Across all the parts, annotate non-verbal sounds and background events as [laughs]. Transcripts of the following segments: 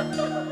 Ha ha ha!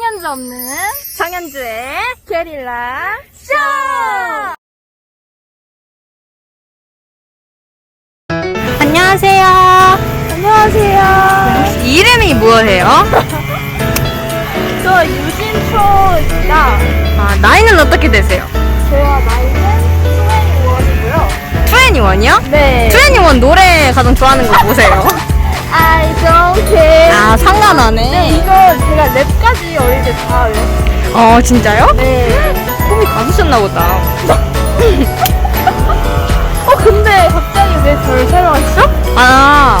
정연주 없는 정연주의 게릴라 쇼! 안녕하세요. 안녕하세요. 이름이 뭐예요? [laughs] 저 유신초입니다. 아, 나이는 어떻게 되세요? 저와 나이는 21이고요. 투애니원이요? 네. 투애니원 노래 가장 좋아하는 거 뭐세요? I don't care. 아, 상관하네. 이거 제가 랩까지 어릴 때 다 외웠어요. 어, 진짜요? 네. 꿈이 가수셨나 보다. [laughs] 어, 근데 갑자기 왜 저를 촬영하시죠? 아,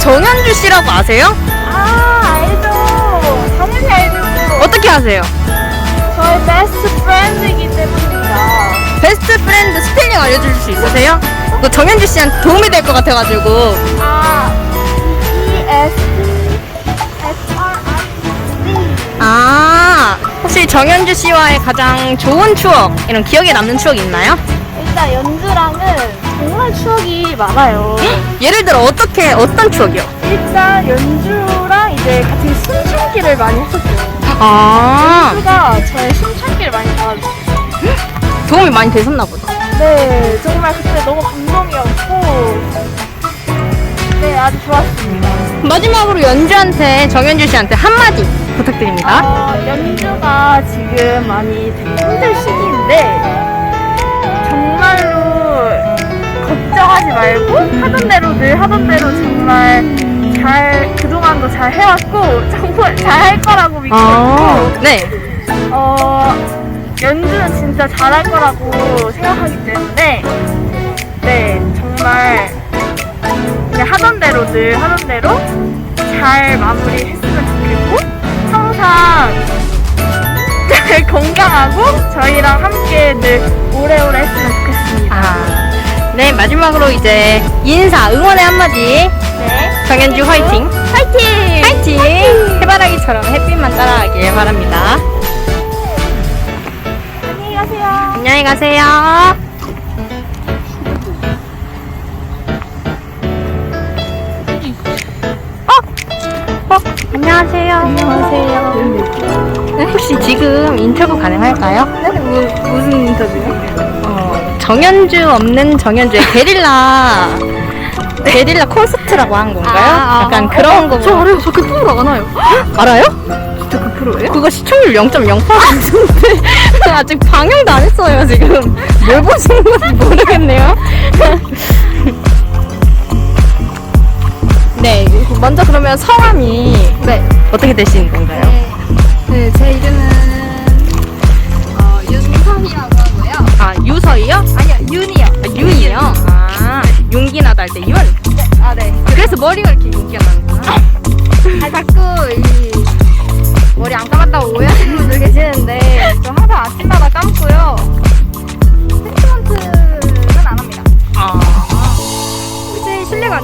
정현주 씨라고 아세요? 아, 알죠. 당연히 알죠. 어떻게 아세요? 저의 베스트 프렌드이기 때문입니다. 베스트 프렌드 스펠링 알려줄 수 있으세요? 이거 정현주 씨한테 도움이 될 것 같아가지고. 아. 아, 혹시 정현주 씨와의 가장 좋은 추억, 이런 기억에 남는 추억이 있나요? 일단 연주랑은 정말 추억이 많아요. [gasps] 예를 들어 어떻게, 어떤 추억이요? 일단 연주랑 이제 같이 숨참기를 많이 했었어요. 아, 연주가 저의 숨참기를 많이 도와줬어요. [gasps] 도움이 많이 되셨나 보다. 네, 정말 그때 너무 감동이었고, 네, 아주 좋았습니다. 마지막으로 연주한테, 정현주 씨한테 한마디 부탁드립니다. 어, 연주가 지금 많이 힘들 시기인데, 정말로 걱정하지 말고, 하던 대로 늘 하던 대로 정말 잘, 그동안도 잘 해왔고, 정말 잘 할 거라고 믿고 아, 있고, 네. 어, 연주는 진짜 잘할 거라고 생각하기 때문에, 네, 정말, 그냥 하던 대로 늘 하던 대로 잘 마무리했으면 좋겠고, 항상 잘 [laughs] 건강하고 저희랑 함께 늘 오래오래 했으면 좋겠습니다. 아, 네, 마지막으로 이제 인사, 응원의 한마디. 네. 정현주 화이팅! 화이팅! 화이팅! 해바라기처럼 햇빛만 따라가길 바랍니다. 안녕히 가세요. 안녕히 가세요. 안녕하세요. 안녕하세요. 네, 혹시 지금 인터뷰 가능할까요? 네, 무, 무슨 인터뷰요? 어, 정현주 없는 정현주의 게릴라 게릴라 콘서트라고 한 건가요? 아, 아, 약간 아. 그런 거. 저 알아요. 저그 프로 알아요. [gasps] 알아요? 진짜 그 프로예요? 그거 시청률 0.0%인데 [laughs] 아직 방영도 안 했어요 지금 뭘 보시는 건지 모르겠네요 [laughs] 네 먼저 그러면 성함이 네. 어떻게 되시는 건가요? 네,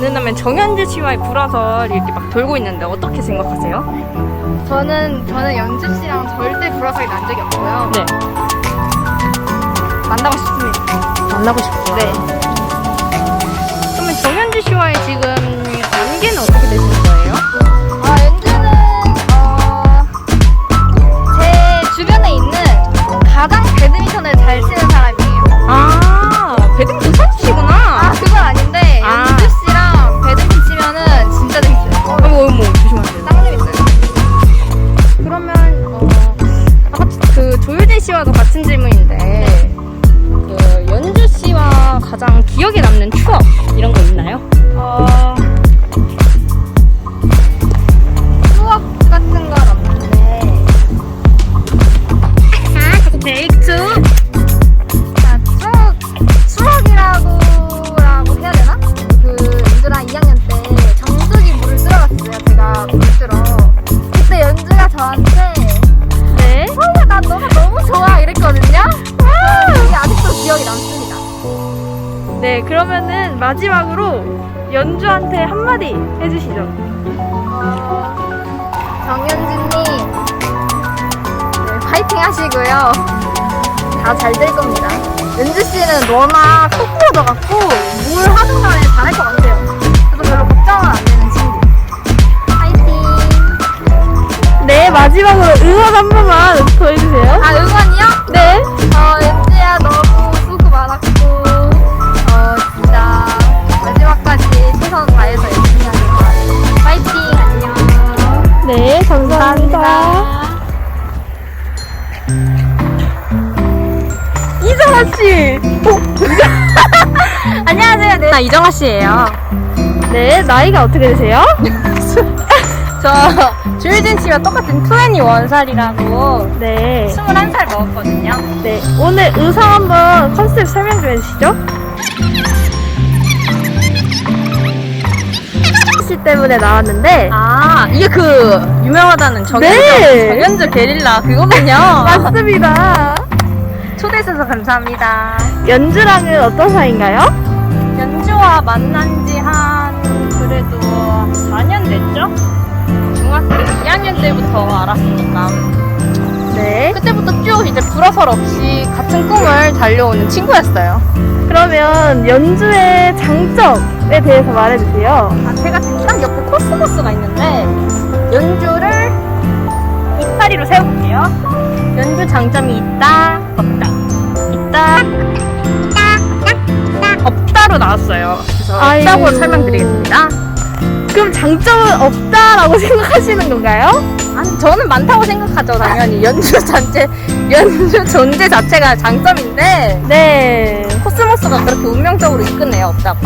된다면 정현주 씨와의 불화설 이렇게 막 돌고 있는데 어떻게 생각하세요? 저는 저는 연주 씨랑 절대 불화설이 난 적이 없고요. 네 만나고 싶습니다. 만나고 싶어요 네. 그러면 정현주 씨와의 지금 마지막으로 연주한테 한마디 해주시죠. 정연주님, 네, 파이팅 하시고요. 다 잘 될 겁니다. 연주 씨는 워낙 똑부러져갖고 뭘 하든 간에 잘할 것 같아요. 그래서 별로 걱정은 안 되는 친구. 파이팅! 네, 마지막으로 응원 한 번만 더해주세요. 아, 응원이요? 네. 어, 연주야, 너 감사합니다. 이정아 씨. [laughs] 안녕하세요. 네. 아, 이정아 씨예요. 네, 나이가 어떻게 되세요? [laughs] 저 조유진 씨와 똑같은 21살이라고 네. 21살 먹었거든요. 네. 오늘 의상 한번 컨셉 설명 좀 해주시죠. 씨 때문에 나왔는데 아 이게 그 유명하다는 정현주 네. 정현주 게릴라 그거군요. [laughs] 맞습니다. 초대해 주셔서 감사합니다. 연주랑은 어떤 사이인가요? 연주와 만난 지 한 그래도 4년 됐죠? 중학교 2학년 때부터 알았으니까 네. 그때부터 쭉 이제 불화설 없이 같은 꿈을 달려오는 친구였어요. 그러면 연주의 장점에 대해서 말해주세요. 아, 제가 옆에 코스모스가 있는데 연주를 이파리로 세워볼게요. 연주 장점이 있다, 없다. 있다, 없다로 나왔어요. 그래서 아이고. 없다고 설명드리겠습니다. 그럼 장점은 없다라고 [laughs] 생각하시는 건가요? 아니 저는 많다고 생각하죠 당연히 연주 전체 연주 존재 자체가 장점인데 네. 코스모스가 그렇게 운명적으로 이끄네요 없다고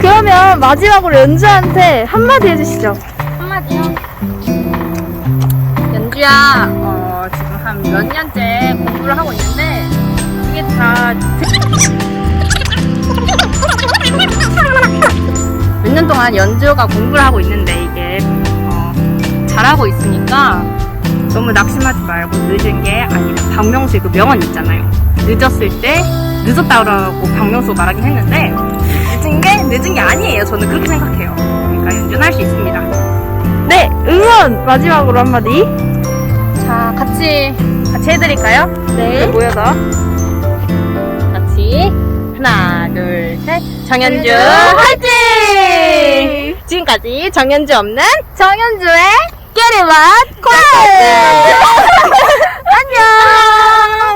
그러면 마지막으로 연주한테 한마디 해주시죠. 한마디요 연주야 어, 지금 한 몇 년째 공부를 하고 있는데 이게 다 몇 년 동안 연주가 공부를 하고 있는데 잘하고 있으니까 너무 낙심하지 말고 늦은 게 아니라 박명수의 그 명언 있잖아요. 늦었을 때 늦었다고 박명수 말하긴 했는데 늦은 게 늦은 게 아니에요. 저는 그렇게 생각해요. 그러니까 연주는 할수 있습니다. 네, 응원 마지막으로 한마디. 자, 같이 같이 해드릴까요? 네. 모여서 같이 하나, 둘, 셋. 정현주 화이팅! 지금까지 정현주 없는 정현주의 6개월의 맛 콘서트! 안녕!